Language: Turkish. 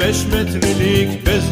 Beş metrelik bez